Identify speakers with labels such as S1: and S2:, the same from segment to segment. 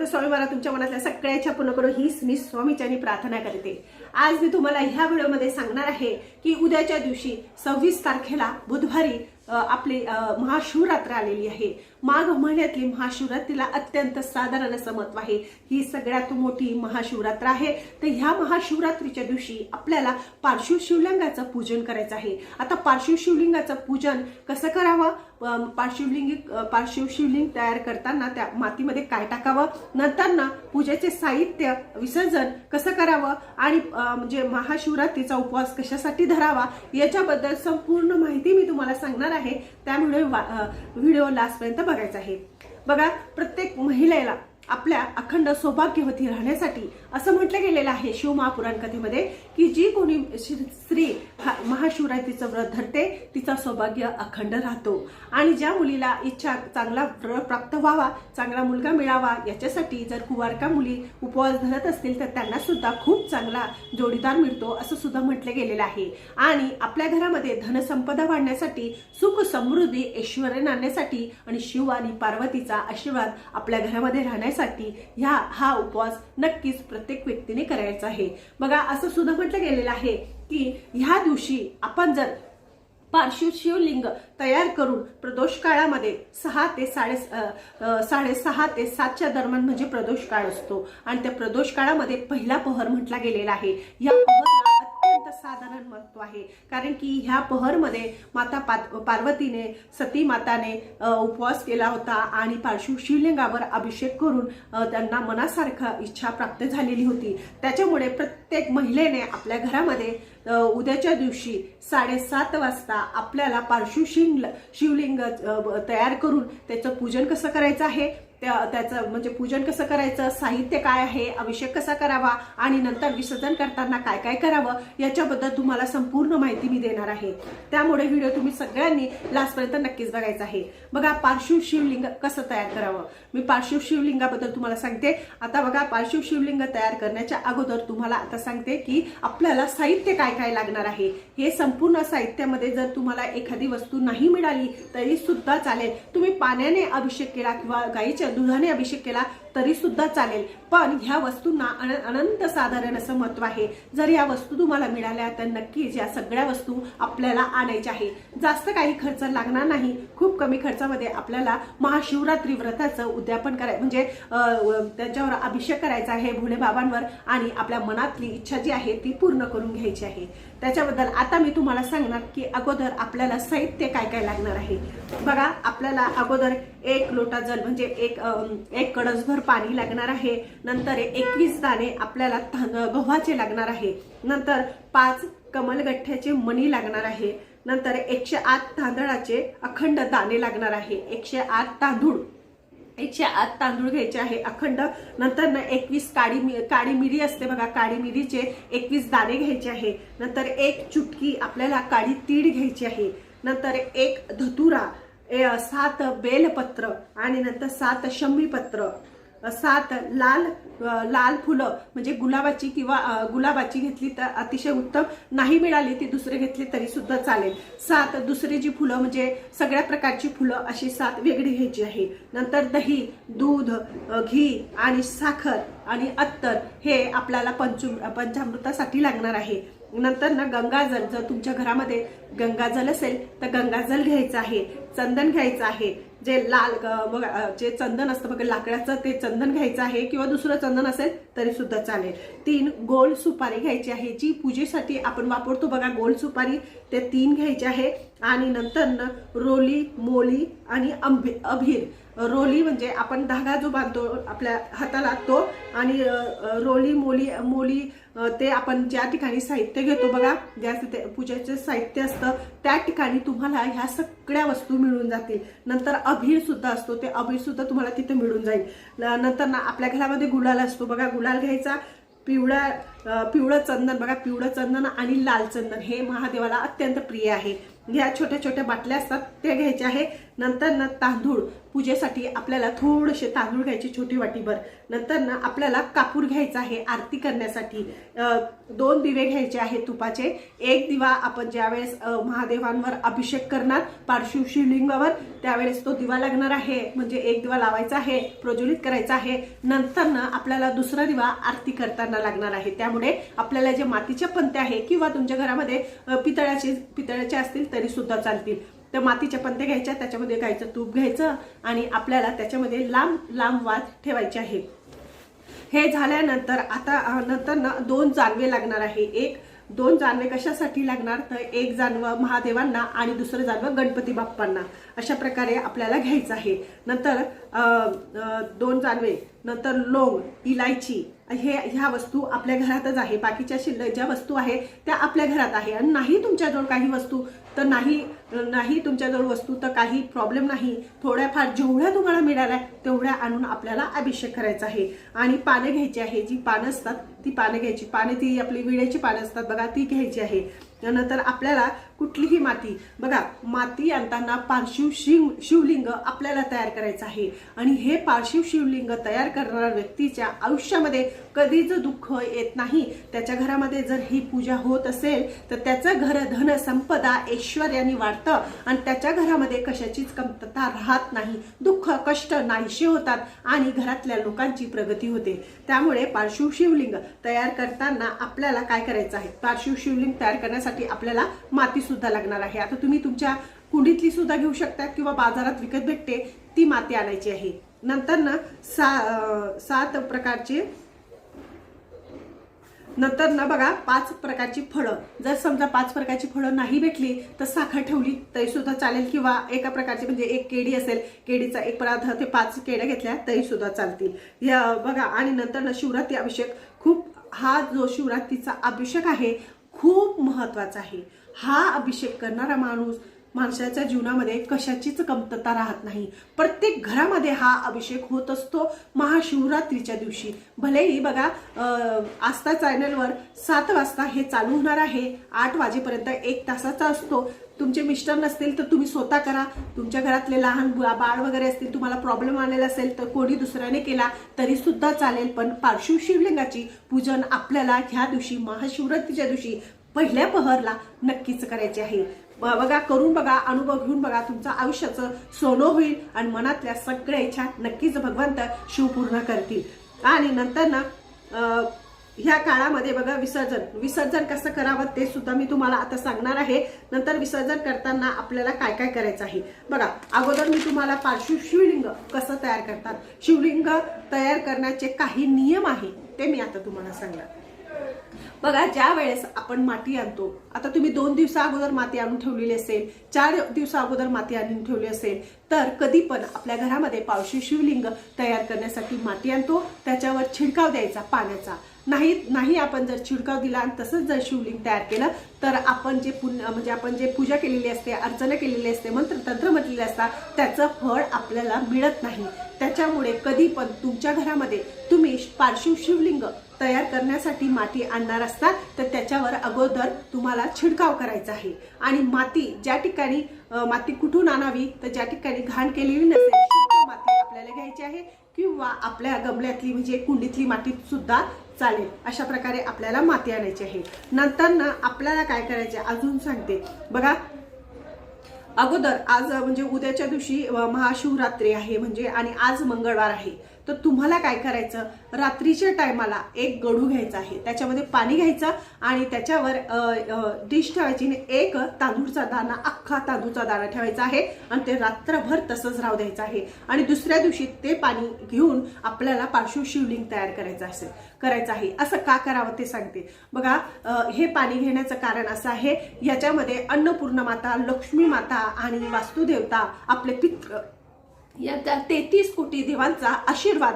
S1: तर स्वामी मला तुमच्या मनातल्या सगळ्याच्या पूर्ण करू हीच मी स्वामीच्यानी प्रार्थना करते. आज मी तुम्हाला ह्या व्हिडिओमध्ये सांगणार आहे की उद्याच्या दिवशी सव्वीस तारखेला बुधवारी आपली महाशिवरात्र आलेली आहे. माघ महिन्यातली महाशिवरात्रीला अत्यंत साधारण असं महत्त्व आहे. ही सगळ्यात मोठी महाशिवरात्र आहे. तर ह्या महाशिवरात्रीच्या दिवशी आपल्याला पार्श्व शिवलिंगाचं पूजन करायचं आहे. आता पार्श्व शिवलिंगाचं पूजन कसं करावं? पार्श्वलिंगी पार्शिव शिवलिंग तयार करताना त्या मातीमध्ये काय टाकावं? नंतर ना पूजेचे साहित्य विसर्जन कसं करावं? आणि म्हणजे महाशिवरात्रीचा उपवास कशासाठी धरावा? याच्याबद्दल संपूर्ण माहिती मी तुम्हाला सांगणार आहे. त्यामुळे वा- व्हिडिओ लास्टपर्यंत बघायचा आहे. बघा प्रत्येक महिलेला आपल्या अखंड सौभाग्यवती राहण्यासाठी असं म्हटलं गेलेलं आहे शिवमहापुराण कथेमध्ये की जी कोणी स्त्री महाशिवरात्रीचं व्रत धरते तिचा सौभाग्य अखंड राहतो. आणि ज्या मुलीला इच्छा चांगला प्राप्त व्हावा चांगला मुलगा मिळावा याच्यासाठी जर कुवारका मुली उपवास धरत असतील तर त्यांना सुद्धा खूप चांगला जोडीदार मिळतो असं सुद्धा म्हटलं गेलेलं आहे. आणि आपल्या घरामध्ये धनसंपदा वाढण्यासाठी सुख समृद्धी ऐश्वर आणण्यासाठी आणि शिव आणि पार्वतीचा आशीर्वाद आपल्या घरामध्ये राहण्यासाठी ह्या हा उपवास नक्कीच प्रत्येक व्यक्तीने करायचं आहे. बघा असं सुद्धा म्हटलं गेलेलं आहे की ह्या दिवशी आपण जर पार्श्व शिवलिंग तयार करून प्रदोष काळामध्ये सहा ते साडे साडेसहा ते सातच्या दरम्यान म्हणजे प्रदोष काळ असतो. आणि त्या प्रदोष काळामध्ये पहिला पहर म्हटला गेलेला आहे. या पहर साधारण महत्त्व आहे. कारण की ह्या पहरमध्ये माता पात- पार्वतीने सती माताने उपवास केला होता आणि पार्श्व शिवलिंगावर अभिषेक करून त्यांना मनासारखा इच्छा प्राप्त झालेली होती. त्याच्यामुळे प्रत्येक महिलेने आपल्या घरामध्ये उद्याच्या दिवशी साडेसात वाजता आपल्याला पार्श्व शिंग शिवलिंग तयार करून त्याचं पूजन कसं करायचं आहे? त्या त्याचं म्हणजे पूजन कसं करायचं साहित्य काय आहे अभिषेक कसा करावा आणि नंतर विसर्जन करताना काय काय करावं याच्याबद्दल तुम्हाला संपूर्ण माहिती मी देणार आहे. त्यामुळे व्हिडिओ तुम्ही सगळ्यांनी लास्टपर्यंत नक्कीच बघायचा आहे. बघा पार्श्व शिवलिंग कसं तयार करावं? मी पार्श्व शिवलिंगाबद्दल तुम्हाला सांगते. आता बघा पार्श्व शिवलिंग तयार करण्याच्या अगोदर तुम्हाला आता सांगते की आपल्याला साहित्य काय काय लागणार आहे. हे संपूर्ण साहित्यामध्ये जर तुम्हाला एखादी वस्तू नाही मिळाली तरी सुद्धा चालेल. तुम्ही पाण्याने अभिषेक केला किंवा गाईच्या दुधाने अभिषेक केला. तरी सुद्धा चालेल. पण ह्या वस्तूंना अन- अनंत साधारण असं महत्त्व आहे. जर या वस्तू तुम्हाला मिळाल्या तर नक्कीच या सगळ्या वस्तू आपल्याला आणायच्या आहे जास्त काही खर्च लागणार नाही. खूप कमी खर्चामध्ये आपल्याला महाशिवरात्री व्रताचं उद्यापन कराय म्हणजे त्याच्यावर अभिषेक करायचा आहे भोले बाबांवर आणि आपल्या मनातली इच्छा जी आहे ती पूर्ण करून घ्यायची आहे. त्याच्याबद्दल आता मी तुम्हाला सांगणार की अगोदर आपल्याला साहित्य काय काय लागणार आहे. बघा आपल्याला अगोदर एक लोटा जल म्हणजे एक एक कडसभर पाणी लागणार आहे. नंतर एकवीस दाणे आपल्याला गव्हाचे लागणार आहे. नंतर पाच कमलगठ्ठ्याचे मणी लागणार आहे. नंतर एकशे आठ तांदळाचे अखंड दाणे लागणार आहे. एकशे आठ तांदूळ. एकशे आठ तांदूळ घ्यायचे आहे अखंड. नंतर ना एकवीस काळी मि- काळी मिरी असते बघा. काळी मिरीचे एकवीस दाणे घ्यायचे आहे. नंतर एक चुटकी आपल्याला काळी तीड घ्यायची आहे. नंतर एक धतुरा सात बेलपत्र आणि नंतर सात शमीपत्र. सात लाल लाल फुलं म्हणजे गुलाबाची किंवा गुलाबाची घेतली तर अतिशय उत्तम. नाही मिळाली ती दुसरी घेतली तरी सुद्धा चालेल. सात दुसरी जी फुलं म्हणजे सगळ्या प्रकारची फुलं अशी सात वेगळी घ्यायची आहे. नंतर दही दूध घी आणि साखर आणि अत्तर हे आपल्याला पंचम पंचामृतासाठी लागणार आहे. नंतर ना गंगाजल जर तुमच्या घरामध्ये गंगाजल असेल तर गंगाजल घ्यायचं आहे चंदन घ्यायचं आहे जे लाल जे चंदन असतं बघा लाकडाचं ते चंदन घ्यायचं आहे किंवा दुसरं चंदन असेल तरी सुद्धा चालेल. तीन गोल सुपारी घ्यायची आहे. जी पूजेसाठी आपण वापरतो बघा गोल सुपारी. ते तीन घ्यायचे आहे. आणि नंतर रोली मोली आणि अंबे अभिर रोली म्हणजे आपण धागा जो बांधतो आपल्या हाताला तो आणि रोली मोली मोली ते आपण ज्या ठिकाणी साहित्य घेतो बघा ज्या पूजेचं साहित्य असतं त्या ठिकाणी तुम्हाला ह्या सगळ्या वस्तू मिळून जातील. नंतर अभिर सुद्धा असतो. ते अभिर सुद्धा तुम्हाला तिथे मिळून जाईल. नंतर ना आपल्या घरामध्ये गुलाल असतो बघा गुलाल घ्यायचा पिवळा पिवळं चंदन बघा पिवळं चंदन आणि लाल चंदन हे महादेवाला अत्यंत प्रिय आहे. या छोट्या छोट्या बाटल्या असतात त्या घ्यायच्या आहे. नंतर ना तांदूळ. पूजेसाठी आपल्याला थोडेसे तांदूळ घ्यायचे छोटी वाटीभर. नंतर ना आपल्याला कापूर घ्यायचा आहे आरती करण्यासाठी. दोन दिवे घ्यायचे आहेत तुपाचे. एक दिवा आपण ज्यावेळेस महादेवांवर अभिषेक करणार पार्श्व शिवलिंगावर त्यावेळेस तो दिवा लागणार आहे. म्हणजे एक दिवा लावायचा आहे प्रज्वलित करायचा आहे. नंतर ना आपल्याला दुसरा दिवा आरती करताना लागणार आहे. त्यामुळे आपल्याला जे मातीच्या पंत्या आहे किंवा तुमच्या घरामध्ये पितळाचे पितळाचे असतील तर सुद्धा चालतील. तर मातीच्या पंत्या घ्यायच्या त्याच्यामध्ये गायचं तूप घ्यायचं आणि आपल्याला त्याच्यामध्ये लांब लांब वाद ठेवायचे आहे हे झाल्यानंतर आता नंतर ना दोन जानवे लागणार आहे. एक दोन जानवे कशासाठी लागणार? तर एक जानवं महादेवांना आणि दुसरं जानवं गणपती बाप्पांना. अशा प्रकारे आपल्याला घ्यायचं आहे. नंतर दोन जानवे नंतर लोंग इलायची हे ह्या वस्तू आपल्या घरातच आहे. बाकीच्या शिल्लक ज्या वस्तू आहे त्या आपल्या घरात आहे. आणि नाही तुमच्याजवळ काही वस्तू तर नाही नाही तुमच्याजवळ वस्तू तर काही प्रॉब्लेम नाही. थोड्याफार जेवढ्या तुम्हाला मिळाल्या तेवढ्या आणून आपल्याला अभिषेक करायचा आहे. आणि पानं घ्यायची आहे. जी पानं असतात ती पानं घ्यायची. पाने ती आपली विड्याची पानं असतात. बघा ती घ्यायची आहे. त्यानंतर आपल्याला कुठलीही माती. बघा माती आणताना पार्शिव शिव शिवलिंग आपल्याला तयार करायचं आहे. आणि हे पार्शिव शिवलिंग तयार करणाऱ्या व्यक्तीच्या आयुष्यामध्ये कधीच दुःख येत नाही. त्याच्या घरामध्ये जर ही पूजा होत असेल तर त्याचं घर धन संपदा ऐश्वर्याने वाढतं. आणि त्याच्या घरामध्ये कशाचीच कमतरता राहत नाही. दुःख कष्ट नाहीशे होतात आणि घरातल्या लोकांची प्रगती होते. त्यामुळे पार्शिव शिवलिंग तयार करताना आपल्याला काय करायचं आहे? पार्शिव शिवलिंग तयार करण्यासाठी आपल्याला माती सुद्धा लागणार आहे. आता तुम्ही तुमच्या कुंडीतली सुद्धा घेऊ शकतात किंवा बाजारात विकत भेटते ती माती आणायची आहे. नंतर ना सा सात प्रकारचे नंतर ना बघा पाच प्रकारची फळं. जर समजा पाच प्रकारची फळं नाही भेटली तर साखर ठेवली तरी सुद्धा चालेल किंवा एका प्रकारची म्हणजे एक केडी असेल केडीचा एक पदार्थ ते पाच केड्या घेतल्या तरी सुद्धा चालतील. या बघा आणि नंतर ना शिवरात्री अभिषेक. खूप हा जो शिवरात्रीचा अभिषेक आहे खूप महत्त्वाचा आहे. हा अभिषेक करणारा माणूस माणसाच्या जीवनामध्ये कशाचीच कमतरता राहत नाही. प्रत्येक घरामध्ये हा अभिषेक होत असतो महाशिवरात्रीच्या दिवशी. भलेही बघा आस्था चॅनलवर सात वाजता हे चालू होणार आहे. आठ वाजेपर्यंत एक तासाचा असतो. तुमचे मिस्टर नसतील तर तुम्ही स्वतः करा. तुमच्या घरातले लहान बाळ वगैरे असतील तुम्हाला प्रॉब्लेम आलेला असेल तर कोणी दुसऱ्याने केला तरी सुद्धा चालेल. पण पार्श्व शिवलिंगाची पूजन आपल्याला ह्या दिवशी महाशिवरात्रीच्या दिवशी पहिल्या पहरला नक्कीच करायचे आहे. बघा करून बघा अनुभव घेऊन बघा तुमचं आयुष्याचं सोनं होईल आणि मनातल्या सगळ्या इच्छा नक्कीच भगवंत शिव पूर्ण करतील. आणि नंतर ना ह्या काळामध्ये बघा विसर्जन. विसर्जन कसं करावं ते सुद्धा मी तुम्हाला आता सांगणार आहे. नंतर विसर्जन करताना आपल्याला काय काय करायचं आहे? बघा अगोदर मी तुम्हाला पार्श्व शिवलिंग कसं तयार करतात? शिवलिंग तयार करण्याचे काही नियम आहे ते मी आता तुम्हाला सांगणार. बघा ज्या वेळेस आपण माती आणतो आता तुम्ही दोन दिवसा अगोदर माती आणून ठेवलेली असेल चार दिवसा अगोदर माती आणून ठेवली असेल तर कधी पण आपल्या घरामध्ये पावशी शिवलिंग तयार करण्यासाठी माती आणतो त्याच्यावर छिडकाव द्यायचा पाण्याचा. नाही नाही आपण जर छिडकाव दिला आणि तसंच जर शिवलिंग तयार केलं तर आपण जे पुण्य म्हणजे आपण जे पूजा केलेली असते अर्चना केलेली असते मंत्र तंत्र म्हटलेले असतात त्याचं फळ आपल्याला मिळत नाही. त्याच्यामुळे कधी पण तुमच्या घरामध्ये तुम्ही पार्श्व शिवलिंग तयार करण्यासाठी माती आणणार असता तर त्याच्यावर अगोदर तुम्हाला छिडकाव करायचा आहे. आणि माती ज्या ठिकाणी माती कुठून आणावी तर ज्या ठिकाणी घाण केलेली नसेल शुद्ध माती आपल्याला घ्यायची आहे किंवा आपल्या गमल्यातली म्हणजे कुंडीतली माती सुद्धा चालेल. अशा प्रकारे आपल्याला माती आणायची आहे. नंतर ना आपल्याला काय करायचे अजून सांगते. बघा अगोदर आज म्हणजे उद्याच्या दिवशी महाशिवरात्री आहे म्हणजे आणि आज मंगळवार आहे. तर तुम्हाला काय करायचं? रात्रीच्या टायमाला एक गडू घ्यायचा आहे. त्याच्यामध्ये पाणी घ्यायचं आणि त्याच्यावर डिश ठेवायची आणि एक तांदूळचा दाणा अख्खा तांदूळचा दाणा ठेवायचा आहे आणि ते रात्रभर तसंच राहू द्यायचं आहे. आणि दुसऱ्या दिवशी ते पाणी घेऊन आपल्याला पार्श्व शिवलिंग तयार करायचं असेल करायचं आहे. असं का करावं ते सांगते. बघा हे पाणी घेण्याचं कारण असं आहे याच्यामध्ये अन्नपूर्ण माता लक्ष्मी माता आणि वास्तुदेवता आपले पित्र या त्या तेहतीस कोटी देवांचा आशीर्वाद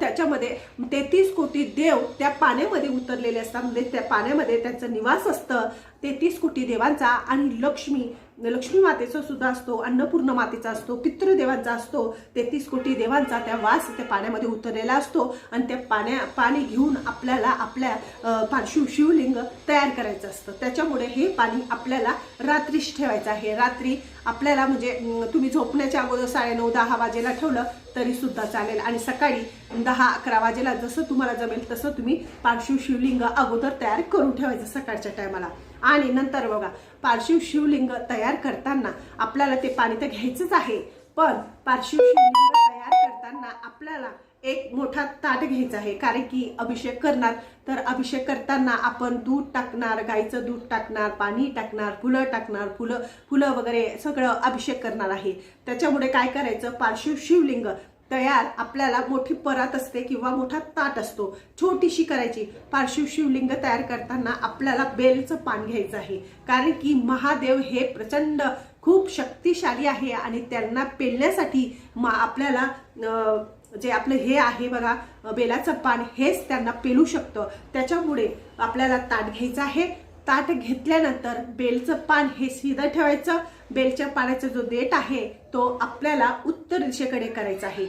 S1: त्याच्यामध्ये तेहतीस कोटी देव त्या पाण्यामध्ये उतरलेले असतात. म्हणजे त्या पाण्यामध्ये त्यांचं निवास असतं. तेहतीस कोटी देवांचा आणि लक्ष्मी लक्ष्मी मातेचा सुद्धा असतो अन्नपूर्ण मातेचा असतो पितृदेवांचा असतो तेहतीस कोटी देवांचा त्या वास त्या पाण्यामध्ये उतरलेला असतो आणि त्या पाण्या पाणी घेऊन आपल्याला आपल्या अ, शिव शिवलिंग तयार करायचं असतं. त्याच्यामुळे हे पाणी आपल्याला रात्रीच ठेवायचं आहे. रात्री आपल्याला म्हणजे तुम्ही झोपण्याच्या अगोदर साडेनऊ दहा वाजेला ठेवलं तरी सुद्धा चालेल आणि सकाळी दहा अकरा वाजेला जसं तुम्हाला जमेल तसं तुम्ही पार्श्व शिवलिंग अगोदर तयार करून ठेवायचं सकाळच्या टायमाला. आणि नंतर बघा पार्शिव शिवलिंग तयार करताना आपल्याला ते पाणी तर घ्यायचंच आहे पण पार्शिव शिवलिंग तयार करताना आपल्याला एक मोठा ताट घ्यायचा आहे कारण की अभिषेक करणार. तर अभिषेक करताना आपण दूध टाकणार गाईचं दूध टाकणार पाणी टाकणार फुलं टाकणार फुलं फुलं वगैरे सगळं अभिषेक करणार आहे. त्याच्यामुळे काय करायचं? पार्श्व शिवलिंग तयार आपल्याला मोठी परात असते किंवा मोठा ताट असतो छोटीशी करायची. पार्श्व शिवलिंग तयार करताना आपल्याला बेलचं पान घ्यायचं आहे. कारण की महादेव हे प्रचंड खूप शक्तिशाली आहे आणि त्यांना पेलण्यासाठी मा आपल्याला जे आपलं हे आहे बघा बेलाचं पान हेच त्यांना पेलू शकतं. त्याच्यामुळे आपल्याला ताट घ्यायचं आहे. ताट घेतल्यानंतर बेलचं पान हे सीधं ठेवायचं. बेलच्या पाण्याचा जो देठ आहे तो आपल्याला उत्तर दिशेकडे करायचा आहे.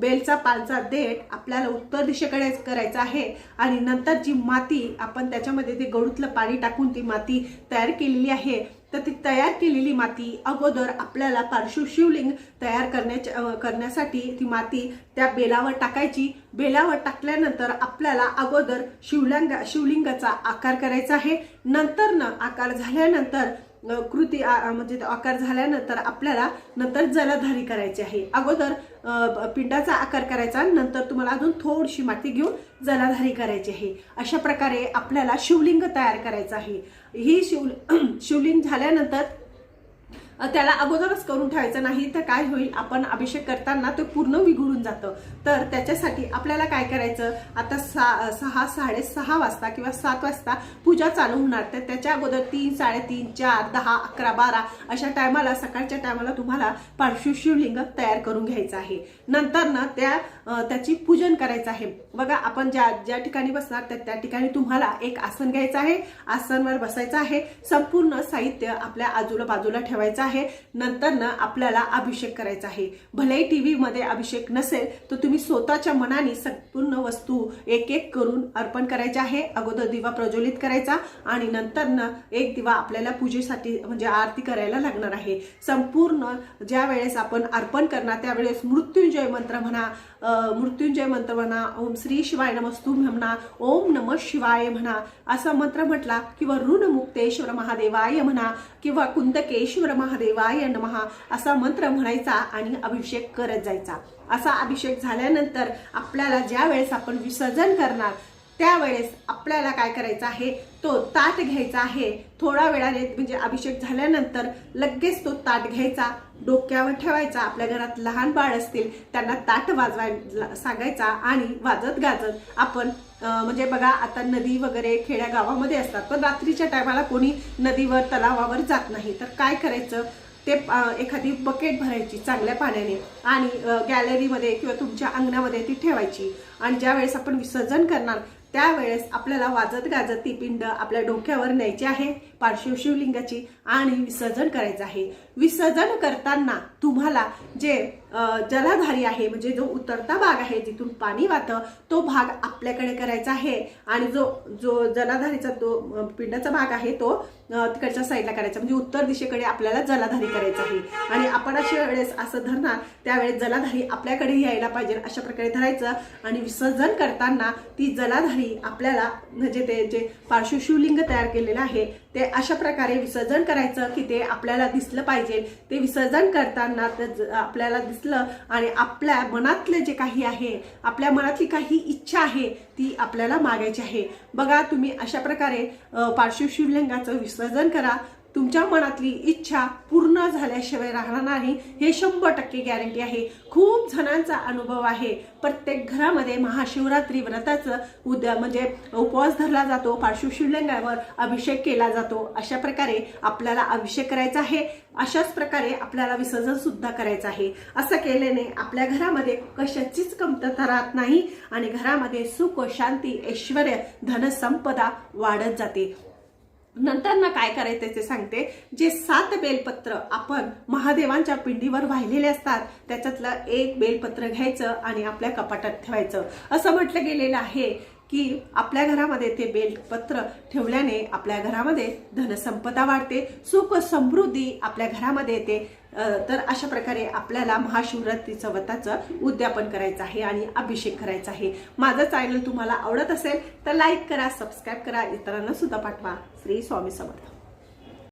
S1: बेलचा पालचा देठ आपल्याला उत्तर दिशेकडे करायचा आहे आणि नंतर जी माती आपण त्याच्यामध्ये ते गळूतलं पाणी टाकून ती माती तयार केलेली आहे तर ती तयार केलेली माती अगोदर आपल्याला पार्श्व शिवलिंग तयार करण्याच्या करण्यासाठी ती माती त्या बेलावर टाकायची. बेलावर टाकल्यानंतर आपल्याला अगोदर शिवलिंग शिवलिंगाचा आकार करायचा आहे. नंतर न आकार झाल्यानंतर कृती आ- म्हणजे तो आकार झाल्यानंतर आपल्याला नंतर जलधारी करायची आहे. अगोदर पिंडाचा आकार करायचा नंतर तुम्हाला अजून थोडीशी माती घेऊन जलाधारी करायची आहे. अशा प्रकारे आपल्याला शिवलिंग तयार करायचं आहे. ही शिव शिवलिंग झाल्यानंतर त्याला अगोदरच करून ठेवायचं नाही तर काय होईल? आपण अभिषेक करताना ते पूर्ण विघडून जातं. तर त्याच्यासाठी आपल्याला काय करायचं? आता सा सहा साडेसहा वाजता किंवा सात वाजता पूजा चालू होणार. तर त्याच्या अगोदर तीन साडेतीन चार दहा अकरा बारा अशा टायमाला सकाळच्या टायमाला तुम्हाला पार्श्व शिवलिंग तयार करून घ्यायचं आहे. नंतर ना त्या त्याची पूजन करायचं आहे. बघा आपण ज्या ज्या ठिकाणी बसणार तर त्या ठिकाणी तुम्हाला एक आसन घ्यायचं आहे. आसनवर बसायचं आहे. संपूर्ण साहित्य आपल्या आजूला बाजूला ठेवायचं आहे नंतर ना आपल्याला अभिषेक करायचा आहे. भलेही टीव्ही मध्ये अभिषेक नसेल तर तुम्ही स्वतःच्या मनाने संपूर्ण वस्तू एक एक करून अर्पण करायचे आहे. अगोदर दिवा प्रज्वलित करायचा आणि नंतर ना एक दिवा आपल्याला पूजेसाठी म्हणजे आरती करायला लागणार आहे. संपूर्ण ज्या वेळेस आपण अर्पण करणार त्यावेळेस मृत्युंजय मंत्र म्हणा मृत्युंजय मंत्र म्हणा ओम श्री शिवाय नमस्तू म्हणा ओम नम शिवाय म्हणा असा मंत्र म्हटला किंवा ऋण मुक्तेश्वर महादेवाय म्हणा किंवा कुंदकेश्वर महादेवाय नमहा असा मंत्र म्हणायचा आणि अभिषेक करत जायचा. असा अभिषेक झाल्यानंतर आपल्याला ज्या वेळेस आपण विसर्जन करणार त्यावेळेस आपल्याला काय करायचं आहे? तो ताट घ्यायचा आहे. थोडा वेळाने म्हणजे अभिषेक झाल्यानंतर लगेच तो ताट घ्यायचा. डोक्यावर ठेवायचा. आपल्या घरात लहान बाळ असतील त्यांना ताट वाजवायला सांगायचा आणि वाजत गाजत आपण म्हणजे बघा आता नदी वगैरे खेड्या गावामध्ये असतात पण रात्रीच्या टायमाला कोणी नदीवर तलावावर जात नाही. तर काय करायचं? ते एखादी बकेट भरायची चांगल्या पाण्याने आणि गॅलरीमध्ये किंवा तुमच्या अंगणामध्ये ती ठेवायची. आणि ज्यावेळेस आपण विसर्जन करणार त्यावेळेस आपल्याला वाजत गाजत ती पिंड आपल्या डोक्यावर न्यायची आहे पार्श्व शिवलिंगाची आणि विसर्जन करायचं आहे. विसर्जन करताना तुम्हाला जे जलाधारी आहे म्हणजे जो उतरता भाग आहे जिथून पाणी वाहतं तो भाग आपल्याकडे करायचा आहे. आणि जो जो जलाधारीचा तो पिंडाचा भाग आहे तो तिकडच्या साईडला करायचा. म्हणजे उत्तर दिशेकडे आपल्याला जलाधारी करायचा आहे. आणि आपण अशा वेळेस असं धरणार त्यावेळेस जलाधारी आपल्याकडे यायला पाहिजे अशा प्रकारे धरायचं. आणि विसर्जन करताना ती जलाधारी आपल्याला म्हणजे ते जे पार्श्व शिवलिंग तयार केलेलं आहे ते अशा प्रकारे विसर्जन करायचं की ते आपल्याला दिसलं पाहिजे. ते विसर्जन करताना आपल्याला दिसलं आणि आपल्या मनातलं जे काही आहे आपल्या मनातली काही इच्छा आहे ती आपल्याला मागायची आहे. बघा तुम्ही अशा प्रकारे अ, पार्श्व शिवलिंगाचं विसर्जन करा. तुमच्या मनातली इच्छा पूर्ण झाल्याशिवाय राहणार नाही हे शंभर टक्के गॅरंटी आहे. खूप जणांचा अनुभव आहे. प्रत्येक घरामध्ये महाशिवरात्री व्रताचं उद्या म्हणजे उपवास धरला जातो पार्श्व शिवलिंगावर अभिषेक केला जातो. अशा प्रकारे आपल्याला अभिषेक करायचा आहे. अशाच प्रकारे आपल्याला विसर्जन सुद्धा करायचं आहे. असं केल्याने आपल्या घरामध्ये कशाचीच कमतरता राहत नाही आणि घरामध्ये सुख शांती ऐश्वर धनसंपदा वाढत जाते. नंतर ना काय करायचं ते सांगते. जे सात बेलपत्र आपण महादेवांच्या पिंडीवर वाहिलेले असतात त्याच्यातलं एक बेलपत्र घ्यायचं आणि आपल्या कपाटात ठेवायचं. असं म्हटलं गेलेलं आहे. की आपल्या घरामध्ये ते बेलपत्र ठेवल्याने आपल्या घरामध्ये धनसंपदा वाढते सुख समृद्धी आपल्या घरामध्ये येते. तर अशा प्रकारे आपल्याला महाशिवरात्रीचं व्रताचं उद्यापन करायचं आहे आणि अभिषेक करायचा आहे. माझं चॅनल तुम्हाला आवडत असेल तर लाईक करा सबस्क्राईब करा इतरांना सुद्धा पाठवा. श्री स्वामी समर्थ.